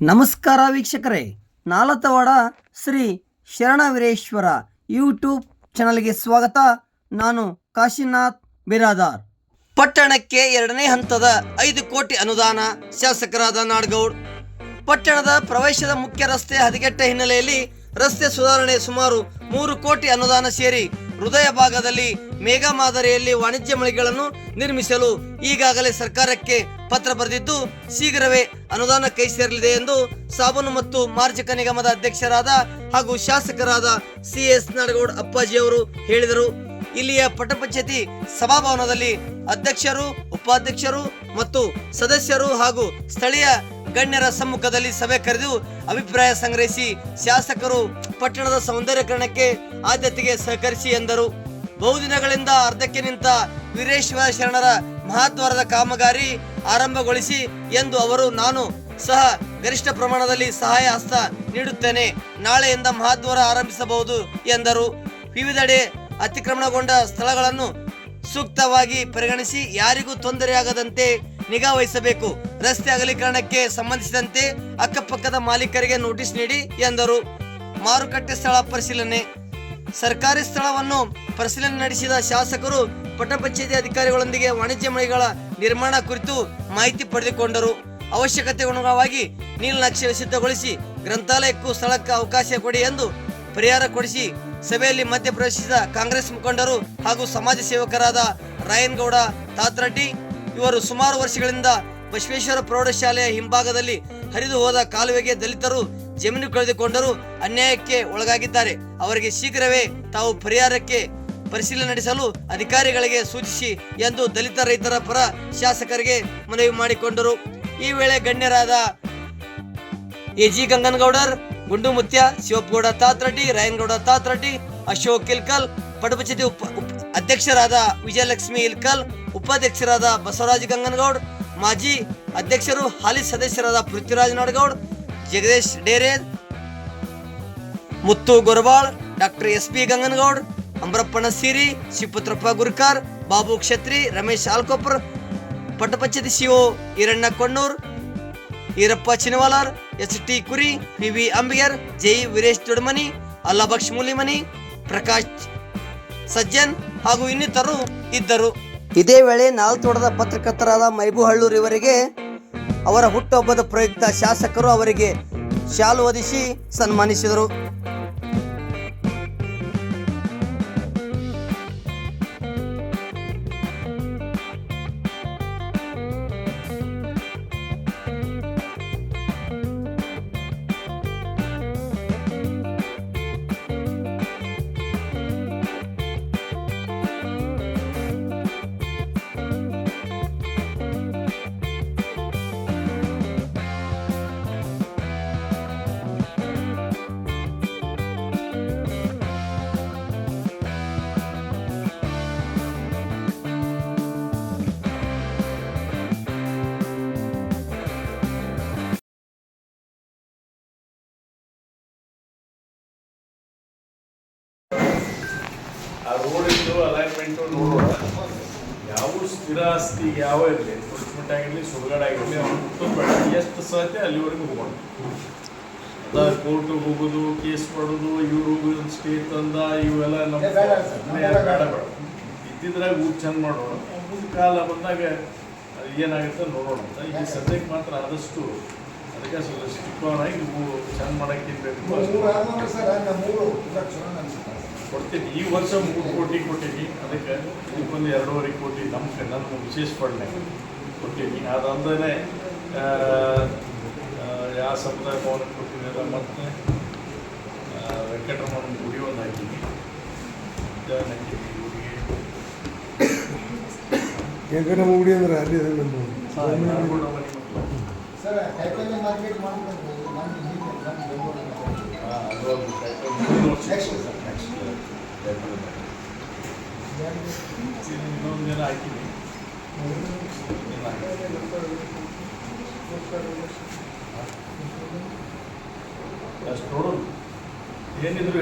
ನಮಸ್ಕಾರ ವೀಕ್ಷಕರೇ. ನಾಲತವಾಡ ಶ್ರೀ ಶರಣವೀರೇಶ್ವರ ಯೂಟ್ಯೂಬ್ ಚಾನಲ್ಗೆ ಸ್ವಾಗತ. ನಾನು ಕಾಶಿನಾಥ್ ಬಿರಾದಾರ್. ಪಟ್ಟಣಕ್ಕೆ ಎರಡನೇ ಹಂತದ ಐದು ಕೋಟಿ ಅನುದಾನ ಶಾಸಕರಾದ ನಾಡಗೌಡ್. ಪಟ್ಟಣದ ಪ್ರವೇಶದ ಮುಖ್ಯ ರಸ್ತೆ ಹದಗೆಟ್ಟ ಹಿನ್ನೆಲೆಯಲ್ಲಿ ರಸ್ತೆ ಸುಧಾರಣೆ ಸುಮಾರು ಮೂರು ಕೋಟಿ ಅನುದಾನ ಸೇರಿ ಹೃದಯ ಭಾಗದಲ್ಲಿ ಮೇಘ ಮಾದರಿಯಲ್ಲಿ ವಾಣಿಜ್ಯ ಮಳಿಗೆಗಳನ್ನು ನಿರ್ಮಿಸಲು ಈಗಾಗಲೇ ಸರ್ಕಾರಕ್ಕೆ ಪತ್ರ ಬರೆದಿದ್ದು, ಶೀಘ್ರವೇ ಅನುದಾನ ಕೈ ಸೇರಲಿದೆ ಎಂದು ಸಾಬೂನು ಮತ್ತು ಮಾರ್ಜಕ ನಿಗಮದ ಅಧ್ಯಕ್ಷರಾದ ಹಾಗೂ ಶಾಸಕರಾದ ಸಿ ಎಸ್ ನಾಡಗೌಡ ಅಪ್ಪಾಜಿ ಅವರು ಹೇಳಿದರು. ಇಲ್ಲಿಯ ಪಟ್ಟಪಂಚಾಯತಿ ಸಭಾಭವನದಲ್ಲಿ ಅಧ್ಯಕ್ಷರು, ಉಪಾಧ್ಯಕ್ಷರು ಮತ್ತು ಸದಸ್ಯರು ಹಾಗೂ ಸ್ಥಳೀಯ ಗಣ್ಯರ ಸಮ್ಮುಖದಲ್ಲಿ ಸಭೆ ಕರೆದು ಅಭಿಪ್ರಾಯ ಸಂಗ್ರಹಿಸಿ ಶಾಸಕರು ಪಟ್ಟಣದ ಸೌಂದರ್ಯಕರಣಕ್ಕೆ ಆದ್ಯತೆಗೆ ಸಹಕರಿಸಿ ಎಂದರು. ಬಹುದಿನಗಳಿಂದ ಅರ್ಧಕ್ಕೆ ನಿಂತ ವೀರೇಶ್ವರ ಶರಣರ ಮಹಾದ್ವಾರದ ಕಾಮಗಾರಿ ಆರಂಭಗೊಳಿಸಿ ಎಂದು ಅವರು ನಾನು ಸಹ ಗರಿಷ್ಠ ಪ್ರಮಾಣದಲ್ಲಿ ಸಹಾಯ ಹಸ್ತ ನೀಡುತ್ತೇನೆ. ನಾಳೆಯಿಂದ ಮಹಾದ್ವಾರ ಆರಂಭಿಸಬಹುದು ಎಂದರು. ವಿವಿಧೆಡೆ ಅತಿಕ್ರಮಣಗೊಂಡ ಸ್ಥಳಗಳನ್ನು ಸೂಕ್ತವಾಗಿ ಪರಿಗಣಿಸಿ ಯಾರಿಗೂ ತೊಂದರೆಯಾಗದಂತೆ ನಿಗಾ ವಹಿಸಬೇಕು. ರಸ್ತೆ ಅಗಲೀಕರಣಕ್ಕೆ ಸಂಬಂಧಿಸಿದಂತೆ ಅಕ್ಕಪಕ್ಕದ ಮಾಲೀಕರಿಗೆ ನೋಟಿಸ್ ನೀಡಿ ಎಂದರು. ಮಾರುಕಟ್ಟೆ ಸ್ಥಳ ಪರಿಶೀಲನೆ. ಸರ್ಕಾರಿ ಸ್ಥಳವನ್ನು ಪರಿಶೀಲನೆ ನಡೆಸಿದ ಶಾಸಕರು ಪಟ್ಟಪಂಚಾಯತಿ ಅಧಿಕಾರಿಗಳೊಂದಿಗೆ ವಾಣಿಜ್ಯ ಮಳಿಗೆಗಳ ನಿರ್ಮಾಣ ಕುರಿತು ಮಾಹಿತಿ ಪಡೆದುಕೊಂಡರು. ಅವಶ್ಯಕತೆ ಅನುಗುಣವಾಗಿ ನೀಲನಕ್ಷೆ ಸಿದ್ಧಗೊಳಿಸಿ ಗ್ರಂಥಾಲಯಕ್ಕೂ ಸ್ಥಳಕ್ಕೆ ಅವಕಾಶ ಕೊಡಿ ಎಂದು ಪರಿಹಾರ ಕೊಡಿಸಿ ಸಭೆಯಲ್ಲಿ ಮಧ್ಯಪ್ರವೇಶಿಸಿದ ಕಾಂಗ್ರೆಸ್ ಮುಖಂಡರು ಹಾಗೂ ಸಮಾಜ ಸೇವಕರಾದ ರಾಯನ್ಗೌಡ, ತಾತ್ರಡ್ಡಿ ಇವರು ಸುಮಾರು ವರ್ಷಗಳಿಂದ ಬಸವೇಶ್ವರ ಪ್ರೌಢಶಾಲೆಯ ಹಿಂಭಾಗದಲ್ಲಿ ಹರಿದು ಹೋದ ಕಾಲುವೆಗೆ ದಲಿತರು ಜಮೀನು ಕಳೆದುಕೊಂಡರೂ ಅನ್ಯಾಯಕ್ಕೆ ಒಳಗಾಗಿದ್ದಾರೆ. ಅವರಿಗೆ ಶೀಘ್ರವೇ ತಾವು ಪರಿಹಾರಕ್ಕೆ ಪರಿಶೀಲನೆ ನಡೆಸಲು ಅಧಿಕಾರಿಗಳಿಗೆ ಸೂಚಿಸಿ ಎಂದು ದಲಿತ ರೈತರ ಪರ ಶಾಸಕರಿಗೆ ಮನವಿ ಮಾಡಿಕೊಂಡರು. ಈ ವೇಳೆ ಗಣ್ಯರಾದ ಎಜಿ ಗಂಗನಗೌಡರ್ ಗುಂಡು ಮುತ್ಯ ಶಿವಪ್ಪಗೌಡ ತಾತ್ರಡ್ಡಿ, ರಾಯನಗೌಡ ತಾತ್ರಡ್ಡಿ, ಅಶೋಕ್ ಇಲ್ಕಲ್ ಪಡಪಚತಿ ಉಪ- ಅಧ್ಯಕ್ಷರಾದ ವಿಜಯಲಕ್ಷ್ಮಿ ಇಲ್ಕಲ್ ಉಪಾಧ್ಯಕ್ಷರಾದ ಬಸವರಾಜ್ ಗಂಗನಗೌಡ್, ಮಾಜಿ ಅಧ್ಯಕ್ಷರು ಹಾಲಿ ಸದಸ್ಯರಾದ Prithviraj Nadagoud, Jagadish Dere Muttu Gorabal doctor S P Gangangoud, ಅಂಬರಪ್ಪನ ಸಿರಿ, ಶಿವಪುತ್ರಪ್ಪ ಗುರ್ಕಾರ್, ಬಾಬು ಕ್ಷತ್ರಿ, ರಮೇಶ್ ಆಲ್ಕೊಪ್ರ ಪಟ್ಟಪಂಚತಿ ಶಿವೋ Iranna Konnur, Irappa Chinavalar, S T Kuri, P V Ambiger, Jai Veeresh Dodmani Allabaksh Mulimani Prakash Sajjan ಹಾಗೂ ಇನ್ನಿತರರು ಇದ್ದರು. ಇದೇ ವೇಳೆ ನಾಲ್ತೋಡದ ಪತ್ರಕರ್ತರಾದ ಮೈಬು ಹಳ್ಳೂರ್ ಇವರಿಗೆ ಅವರ ಹುಟ್ಟುಹಬ್ಬದ ಪ್ರಯುಕ್ತ ಶಾಸಕರು ಅವರಿಗೆ ಶಾಲು ಹೊದಿಸಿ ಸನ್ಮಾನಿಸಿದರು. ಆ ರೋಡಿಂದು ಅಲೈನ್ಮೆಂಟು ನೋಡೋಣ. ಯಾವ ಸ್ಥಿರ ಆಸ್ತಿ ಯಾವ ಇರಲಿ. ಎನ್ಫೋರ್ಸ್ಮೆಂಟ್ ಆಗಿರಲಿ ಸುಡುಗಾಡ ಆಗಿರಲಿ ಅವ್ನು ಹುಟ್ಟೋದು ಬೇಡ. ಎಷ್ಟು ಸಾಧ್ಯ ಅಲ್ಲಿವರೆಗೂ ಹೋಗೋಣ. ಅದ ಕೋರ್ಟಿಗೆ ಹೋಗೋದು ಕೇಸ್ ಮಾಡೋದು ಇವ್ರು ಹೋಗೋದು ಸ್ಟೇ ತಂದ ಇವೆಲ್ಲ ನಮ್ಮ ಬೇಡ ಬೇಡ ಇದ್ದಿದ್ರಾಗ ಊಟ ಚಂದ ಮಾಡೋಣ. ಮುಂದೆ ಕಾಲ ಬಂದಾಗ ಏನಾಗುತ್ತೆ ನೋಡೋಣ ಅಂತ. ಈ ಸದ್ಯಕ್ಕೆ ಮಾತ್ರ ಆದಷ್ಟು ಅದಕ್ಕೆ ಸ್ವಲ್ಪ ಸ್ಟಿಕ್ ಆನ್ ಆಗಿ ಚೆಂದ ಚಂದ ಮಾಡಕ್ಕೆ ಬೇಕು ಕೊಡ್ತೀನಿ. ಈ ವರ್ಷ ಮೂರು ಕೋಟಿ ಕೊಟ್ಟಿದ್ದೀನಿ. ಅದಕ್ಕೆ ಇದಕ್ಕೊಂದು ಎರಡೂವರೆ ಕೋಟಿ ನಮ್ಮ ಕ- ನನ್ನ ವಿಶೇಷ ಫಂಡ್ನಾಗ ಕೊಟ್ಟಿದ್ದೀನಿ. ಅದಂದ್ರೆ ಯಾವ ಸಮುದಾಯ ಭವನ ಕೊಟ್ಟಿದ್ದೀರ ಮತ್ತು ವೆಂಕಟರಮಣ ಗುಡಿ ಒಂದು ಹಾಕಿದ್ದೀನಿ. ಗುಡಿಗೆ. ಹೆಂಗನ ಮುಗುಡಿ ಅಂದ್ರೆ ಅಲ್ಲಿ. ಸರ್ ಮಾರ್ಕೆಟ್ ಮಾಡ್ಬೇಕು. ಇನ್ನೊಂದು. ಅಷ್ಟು ನೋಡೋದು ಏನಿದ್ರು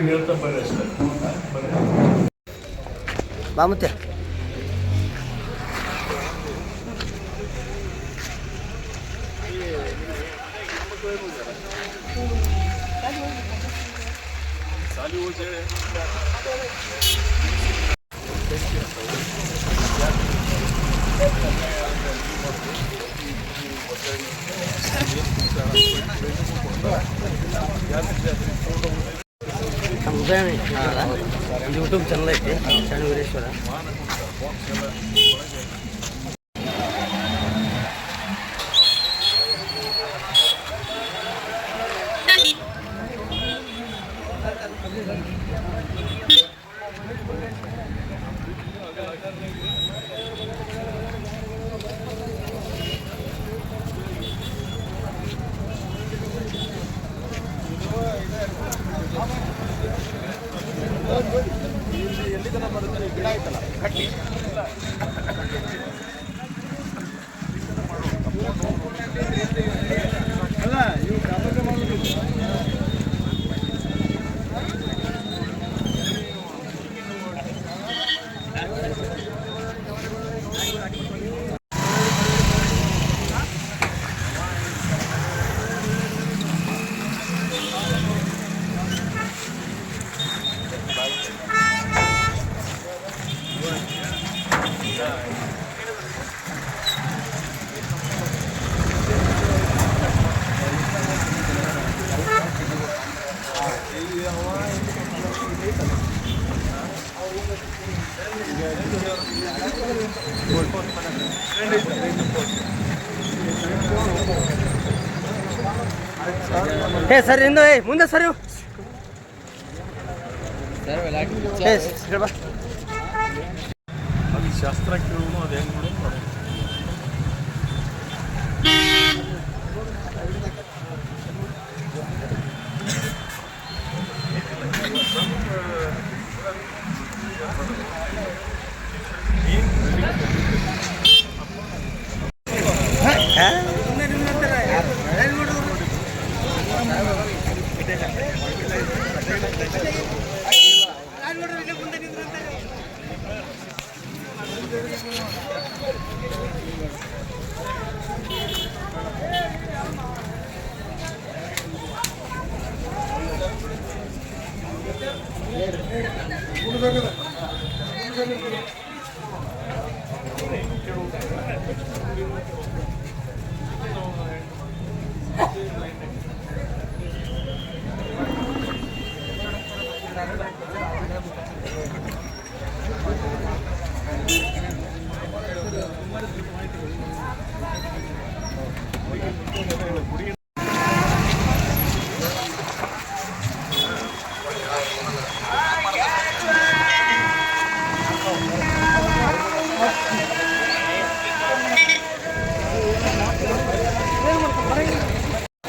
ಯೂಟ್ಯೂಬ್ ಚಾನಲ್ ಐತಿ ಶರಣ ವೀರೇಶ್ವರ ಹೇ ಸರ್ ಇಂದು ಏ ಮುಂದೆ ಸರ್ ಏ ಸರ್ ಬಾ ಅದು ಶಾಸ್ತ್ರ ಅದು ಹೆಂಗೆ ಮಾಡೋದು ಮಾಡೋದು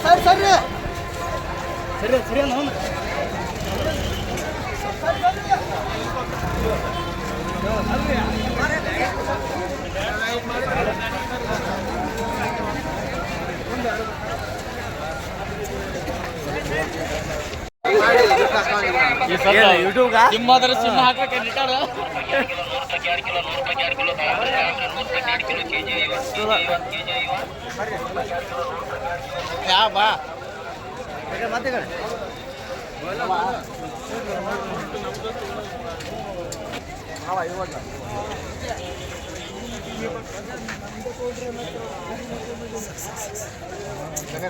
ಸರ್ ಸರ್ ಸರಿ ಸರಿ ನಾವು ಯೂಟ್ಯೂಬ್ಗ ಸಿಂಹದ್ರ ಸಿಂಹ ಹಾಕ್ಬೇಕು ನಿಟ್ಟಾರ ಯಾ ಬಾ. ಮತ್ತೆ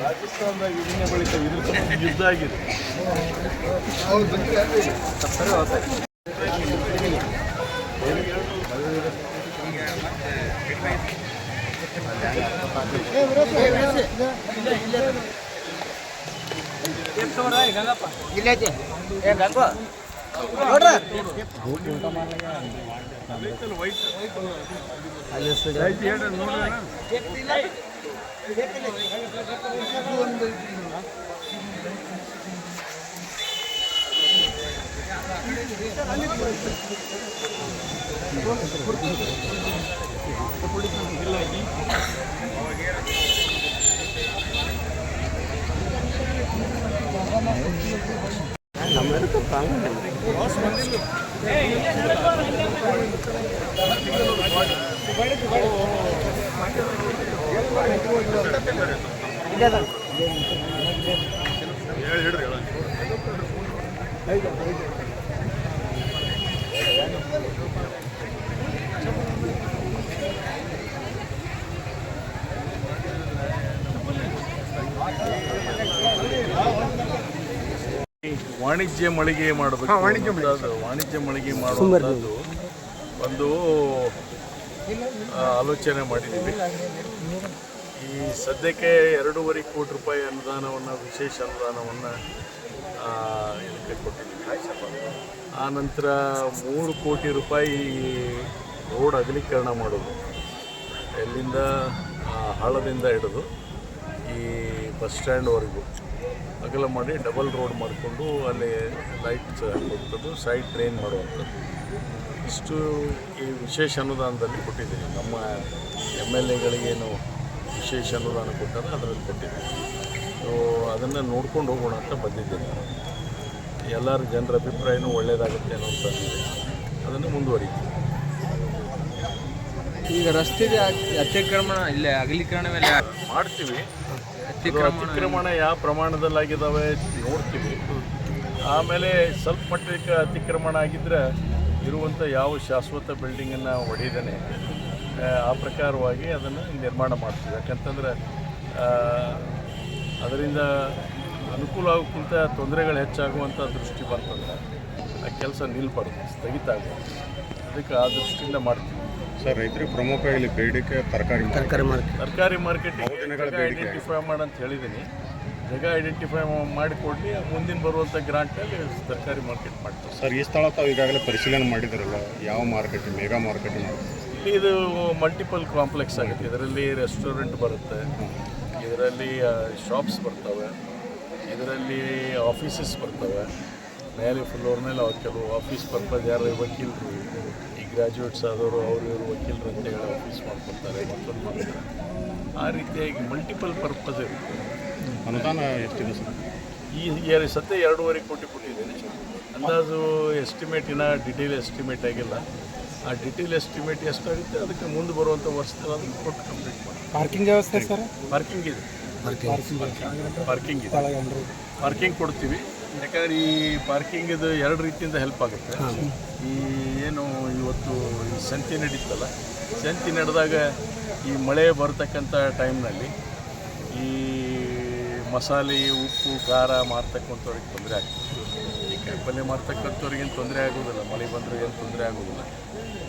ಪಾಕಿಸ್ತಾನದಾಗ ಇದನ್ನೇ ಬಳಿಕ ಯುದ್ಧ ಆಗಿದೆ ಇಲ್ಲ நம்மளுக்கு பங்கு Thank you. ವಾಣಿಜ್ಯ ಮಳಿಗೆ ಮಾಡಬೇಕು ಅನ್ನೋದು ವಾಣಿಜ್ಯ ಮಳಿಗೆ. ಮಾಡುವಂಥದ್ದು ಒಂದು ಆಲೋಚನೆ ಮಾಡಿದ್ದೀವಿ. ಈ ಸದ್ಯಕ್ಕೆ ಎರಡೂವರೆ ಕೋಟಿ ರೂಪಾಯಿ ಅನುದಾನವನ್ನು ವಿಶೇಷ ಅನುದಾನವನ್ನು ಇದಕ್ಕೆ ಕೊಟ್ಟಿದ್ದೀವಿ. ಆ ನಂತರ ಮೂರು ಕೋಟಿ ರೂಪಾಯಿ ರೋಡ್ ಅಗಲೀಕರಣ ಮಾಡೋದು ಎಲ್ಲಿಂದ ಹಳ್ಳದಿಂದ ಹಿಡಿದು ಈ ಬಸ್ ಸ್ಟ್ಯಾಂಡ್ವರೆಗೂ. ಅಗಲ ಮಾಡಿ ಡಬಲ್ ರೋಡ್ ಮಾಡಿಕೊಂಡು ಅಲ್ಲಿ ಲೈಟ್ಸ್ ಹಾಕುವಂಥದ್ದು ಸೈಡ್ ಟ್ರೈನ್ ಮಾಡುವಂಥದ್ದು. ಇಷ್ಟು ಈ ವಿಶೇಷ ಅನುದಾನದಲ್ಲಿ ಕೊಟ್ಟಿದ್ದೀವಿ ನಮ್ಮ ಎಂ ಎಲ್ ಎಗಳಿಗೇನು ವಿಶೇಷ ಅನುದಾನ ಕೊಟ್ಟಾರ ಅದರಲ್ಲಿ ಕೊಟ್ಟಿದ್ದೀವಿ ಸೊ ಅದನ್ನು ನೋಡ್ಕೊಂಡು ಹೋಗೋಣ ಅಂತ ಬಂದಿದ್ದೀನಿ ನಾನು. ಎಲ್ಲರ ಜನರ ಅಭಿಪ್ರಾಯನೂ ಒಳ್ಳೆಯದಾಗುತ್ತೆ ಅನ್ನೋಂಥದ್ದಿದೆ ಅದನ್ನು ಮುಂದುವರಿತೀವಿ ಈಗ ರಸ್ತೆಗೆ ಅತಿಕ್ರಮಣ ಇಲ್ಲೇ ಅಗಲೀಕರಣ ಮೇಲೆ ಮಾಡ್ತೀವಿ. ಅತಿಕ್ರಮಣ ಯಾವ ಪ್ರಮಾಣದಲ್ಲಾಗಿದ್ದಾವೆ ನೋಡ್ತೀವಿ. ಆಮೇಲೆ ಸ್ವಲ್ಪ ಮಟ್ಟಕ್ಕೆ ಅತಿಕ್ರಮಣ ಆಗಿದ್ದರೆ ಇರುವಂಥ ಯಾವ ಶಾಶ್ವತ ಬಿಲ್ಡಿಂಗನ್ನು ಹೊಡೆದಾನೆ ಆ ಪ್ರಕಾರವಾಗಿ ಅದನ್ನು ನಿರ್ಮಾಣ ಮಾಡ್ತೀವಿ. ಯಾಕಂತಂದ್ರೆ ಅದರಿಂದ ಅನುಕೂಲ ಆಗೋಕ್ಕಿಂತ ತೊಂದರೆಗಳು ಹೆಚ್ಚಾಗುವಂಥ ದೃಷ್ಟಿ ಬರ್ತದೆ ಆ ಕೆಲಸ ನಿಲ್ಬಾರ್ದು, ಸ್ಥಗಿತ ಆಗಬಾರ್ದು. ಅದಕ್ಕೆ ಆ ದೃಷ್ಟಿಯಿಂದ ಮಾಡ್ತೀವಿ. ಸರ್ ರೈತರಿಗೆ ಪ್ರಮುಖ ಇಲ್ಲಿ ಬೇಡಿಕೆ ತರಕಾರಿ ತರಕಾರಿ ಮಾರ್ಕೆಟ್ ತರಕಾರಿ ಮಾರ್ಕೆಟ್ ಐಡೆಂಟಿಫೈ ಮಾಡಂತ ಹೇಳಿದ್ದೀನಿ ಜಾಗ ಐಡೆಂಟಿಫೈ ಮಾಡಿಕೊಡ್ಲಿ ಮುಂದಿನ ಬರುವಂಥ ಗ್ರಾಂಟಲ್ಲಿ ತರಕಾರಿ ಮಾರ್ಕೆಟ್ ಮಾಡ್ತೀವಿ. ಸರ್ ಈ ಸ್ಥಳ ತಾವು ಈಗಾಗಲೇ ಪರಿಶೀಲನೆ ಮಾಡಿದ್ರಲ್ಲ ಯಾವ ಮಾರ್ಕೆಟ್ ಮೆಗಾ ಮಾರ್ಕೆಟ್ ಇಲ್ಲಿ ಇದು ಮಲ್ಟಿಪಲ್ ಕಾಂಪ್ಲೆಕ್ಸ್ ಆಗುತ್ತೆ. ಇದರಲ್ಲಿ ರೆಸ್ಟೋರೆಂಟ್ ಬರುತ್ತೆ. ಇದರಲ್ಲಿ ಶಾಪ್ಸ್ ಬರ್ತವೆ. ಇದರಲ್ಲಿ ಆಫೀಸಸ್ ಬರ್ತವೆ. ಮೇಲೆ ಫ್ಲೋರ್ನಲ್ಲಿ ಅವ್ರು ಕೆಲವು ಆಫೀಸ್ ಪರ್ಪಸ್ ಯಾರು ವಕೀಲರು ಗ್ರ್ಯಾಜುಯೇಟ್ಸ್ ಆದವರು ಅವರು ಇವರು ವಕೀಲರು ಅಂತ ಹೇಳಿ ಆಫೀಸ್ ಮಾಡ್ಕೊಡ್ತಾರೆ ಮತ್ತೊಂದು ಮಾಡ್ತಾರೆ ಆ ರೀತಿಯಾಗಿ ಮಲ್ಟಿಪಲ್ ಪರ್ಪಸ್ ಇರುತ್ತೆ. ಅನುದಾನ ಎಷ್ಟಿದೆ ಸರ್? ಈ ಎರಡು ಸತ್ಯ ಎರಡೂವರೆ ಕೋಟಿ ಕೊಟ್ಟಿದ್ದೀನಿ. ಅಂದಾಜು ಎಸ್ಟಿಮೇಟಿನ ಇನ್ನ ಡಿಟೇಲ್ ಎಸ್ಟಿಮೇಟ್ ಆಗಿಲ್ಲ. ಆ ಡಿಟೇಲ್ ಎಸ್ಟಿಮೇಟ್ ಎಷ್ಟಾಗುತ್ತೆ ಅದಕ್ಕೆ ಮುಂದೆ ಬರುವಂಥ ವರ್ಷದಲ್ಲಿ ಅದನ್ನು ಕೊಟ್ಟು ಕಂಪ್ಲೀಟ್ ಮಾಡಿ ಪಾರ್ಕಿಂಗ್ ವ್ಯವಸ್ಥೆ ಸರ್? ಪಾರ್ಕಿಂಗ್ ಇದೆ. ಪಾರ್ಕಿಂಗ್ ಇದೆ. ಪಾರ್ಕಿಂಗ್ ಕೊಡ್ತೀವಿ. ಯಾಕಂದ್ರೆ ಈ ಪಾರ್ಕಿಂಗ್ ಇದು ಎರಡು ರೀತಿಯಿಂದ ಹೆಲ್ಪ್ ಆಗುತ್ತೆ. ಈ ಏನು ಇವತ್ತು ಈ ಸಂತಿ ನಡೀತಲ್ಲ ಸಂತಿ ನಡೆದಾಗ ಈ ಮಳೆ ಬರತಕ್ಕಂಥ ಟೈಮ್ನಲ್ಲಿ ಈ ಮಸಾಲೆ ಉಪ್ಪು ಖಾರ ಮಾರ್ತಕ್ಕಂಥವ್ರಿಗೆ ತೊಂದರೆ ಆಗ್ತದೆ. ಈ ಕಾಯಿಪಲ್ಯ ಮಾರ್ತಕ್ಕಂಥವ್ರಿಗೇನು ತೊಂದರೆ ಆಗೋದಿಲ್ಲ ಮಳೆ ಬಂದರೆ ಏನು ತೊಂದರೆ ಆಗೋದಿಲ್ಲ.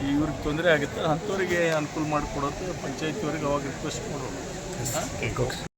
ಈ ಇವ್ರಿಗೆ ತೊಂದರೆ ಆಗುತ್ತೆ ಅಂಥವ್ರಿಗೆ ಅನುಕೂಲ ಮಾಡಿಕೊಡೋದು ಪಂಚಾಯತಿಯವ್ರಿಗೆ ಅವಾಗ ರಿಕ್ವೆಸ್ಟ್ ಮಾಡೋದು.